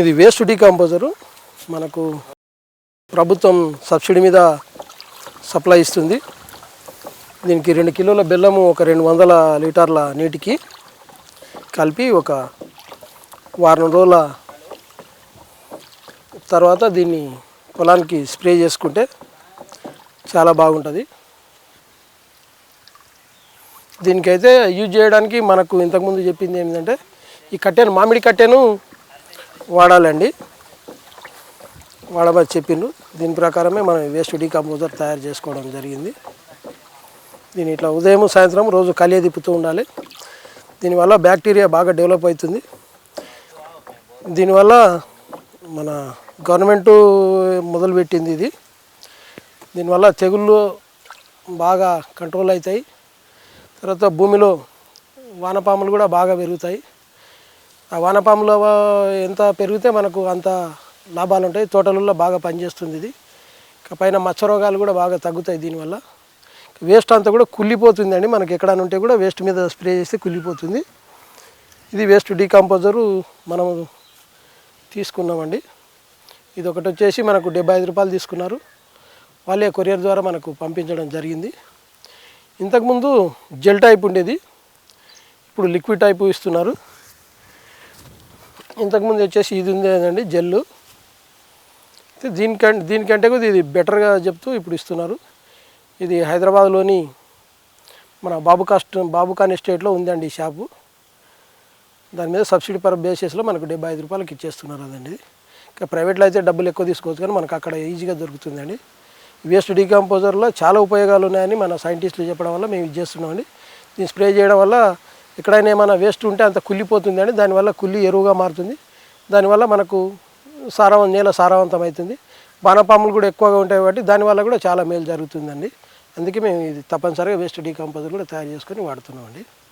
ఇది వేస్ట్ డీకాంపోజరు మనకు ప్రభుత్వం సబ్సిడీ మీద సప్లై ఇస్తుంది. దీనికి రెండు కిలోల బెల్లము ఒక రెండు వందల లీటర్ల నీటికి కలిపి ఒక వారం రోజుల తర్వాత దీన్ని పొలానికి స్ప్రే చేసుకుంటే చాలా బాగుంటుంది. దీనికైతే యూజ్ చేయడానికి మనకు ఇంతకుముందు చెప్పింది ఏంటంటే ఈ కట్టెను మామిడి కట్టెను వాడాలండి. వాడమని చెప్పిండ్రు దీని ప్రకారమే మనం వేస్ట్ డీకంపోజర్ తయారు చేసుకోవడం జరిగింది. దీని ఇట్లా ఉదయం సాయంత్రం రోజు కలియ తిప్పుతూ ఉండాలి. దీనివల్ల బ్యాక్టీరియా బాగా డెవలప్ అవుతుంది. దీనివల్ల మన గవర్నమెంటు మొదలుపెట్టింది ఇది. దీనివల్ల తెగుళ్ళు బాగా కంట్రోల్ అవుతాయి. తర్వాత భూమిలో వానపాములు కూడా బాగా పెరుగుతాయి. ఆ వానపాములో ఎంత పెరిగితే మనకు అంత లాభాలు ఉంటాయి తోటలలో బాగా పనిచేస్తుంది ఇది. ఇక పైన మచ్చ రోగాలు కూడా బాగా తగ్గుతాయి దీనివల్ల. వేస్ట్ అంతా కూడా కుళ్ళిపోతుందండి. మనకి ఎక్కడైనా ఉంటే కూడా వేస్ట్ మీద స్ప్రే చేస్తే కుళ్ళిపోతుంది. ఇది వేస్ట్ డీకంపోజరు మనం తీసుకున్నామండి. ఇది ఒకటి వచ్చేసి మనకు డెబ్బై ఐదు రూపాయలు తీసుకున్నారు. వాళ్ళే కొరియర్ ద్వారా మనకు పంపించడం జరిగింది. ఇంతకుముందు జెల్ టైప్ ఉండేది. ఇప్పుడు లిక్విడ్ టైపు ఇస్తున్నారు. ఇంతకుముందు వచ్చేసి ఇది ఉండేదండి జెల్లు. దీనికంటే దీనికంటే కూడా ఇది బెటర్గా చెప్తూ ఇప్పుడు ఇస్తున్నారు. ఇది హైదరాబాద్లోని మన బాబు కాస్ట్ బాబు ఖాన్ ఎస్టేట్లో ఉందండి ఈ షాపు. దాని మీద సబ్సిడీ పర్ బేసిస్లో మనకు డెబ్బై ఐదు రూపాయలకి ఇచ్చేస్తున్నారు అదండి. ఇంకా ప్రైవేట్లో అయితే డబ్బులు ఎక్కువ తీసుకోవచ్చు కానీ మనకు అక్కడ ఈజీగా దొరుకుతుందండి. వేస్ట్ డీకంపోజర్లో చాలా ఉపయోగాలు ఉన్నాయని మన సైంటిస్టులు చెప్పడం వల్ల మేము ఇది చేస్తున్నామండి. దీన్ని స్ప్రే చేయడం వల్ల ఎక్కడైనా ఏమైనా వేస్ట్ ఉంటే అంత కుళ్ళిపోతుందండి దానివల్ల కుళ్ళి ఎరువుగా మారుతుంది. దానివల్ల మనకు సారవం నేల సారవంతం అవుతుంది. బాణపాములు కూడా ఎక్కువగా ఉంటాయి కాబట్టి దానివల్ల కూడా చాలా మేలు జరుగుతుందండి. అందుకే మేము ఇది తప్పనిసరిగా వేస్ట్ డీకంపోజర్ కూడా తయారు చేసుకొని వాడుతున్నామండి.